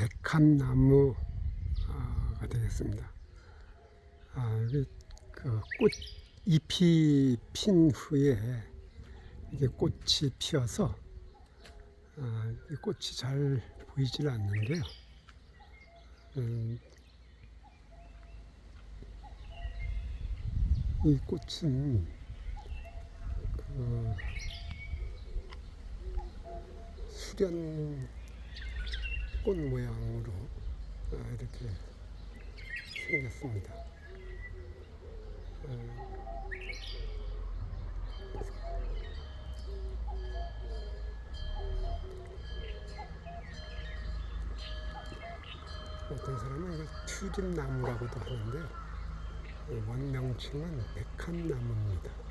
백합나무가 되겠습니다. 아, 여기 그꽃 잎이 핀 후에 이게 꽃이 피어서 아, 이 꽃이 잘 보이질 않는데요. 음, 이 꽃은 그 수련 꽃 모양으로 아, 이렇게 생겼습니다. 어떤 사람은 이걸 튜립나무라고도 하는데 원명칭은 백합나무입니다.